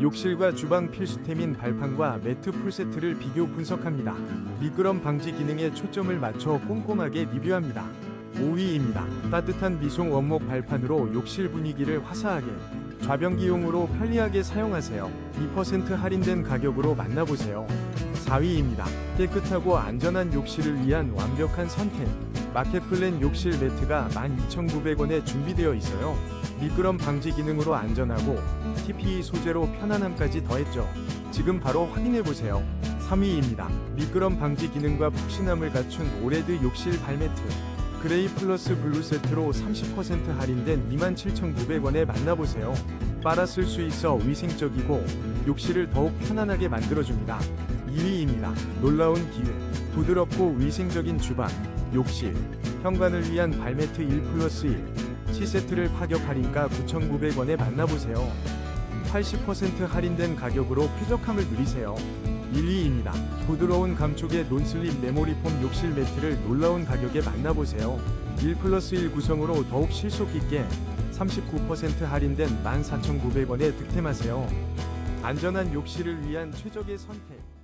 욕실과 주방 필수템인 발판과 매트 풀세트를 비교 분석합니다. 미끄럼 방지 기능에 초점을 맞춰 꼼꼼하게 리뷰합니다. 5위입니다. 따뜻한 미송 원목 발판으로 욕실 분위기를 화사하게 좌변기용으로 편리하게 사용하세요. 2% 할인된 가격으로 만나보세요. 4위입니다. 깨끗하고 안전한 욕실을 위한 완벽한 선택. 마켓플랜 욕실 매트가 12,900원에 준비되어 있어요. 미끄럼 방지 기능으로 안전하고 TPE 소재로 편안함까지 더했죠. 지금 바로 확인해 보세요. 3위입니다. 미끄럼 방지 기능과 푹신함을 갖춘 오레드 욕실 발매트. 그레이 플러스 블루 세트로 30% 할인된 27,900원에 만나보세요. 빨아 쓸 수 있어 위생적이고 욕실을 더욱 편안하게 만들어줍니다. 2위입니다. 놀라운 기회. 부드럽고 위생적인 주방, 욕실, 현관을 위한 발매트 1 플러스 1. C세트를 파격 할인가 9,900원에 만나보세요. 80% 할인된 가격으로 쾌적함을 누리세요. 1위입니다. 부드러운 감촉의 논슬립 메모리폼 욕실 매트를 놀라운 가격에 만나보세요. 1 플러스 1 구성으로 더욱 실속 있게 39% 할인된 14,900원에 득템하세요. 안전한 욕실을 위한 최적의 선택.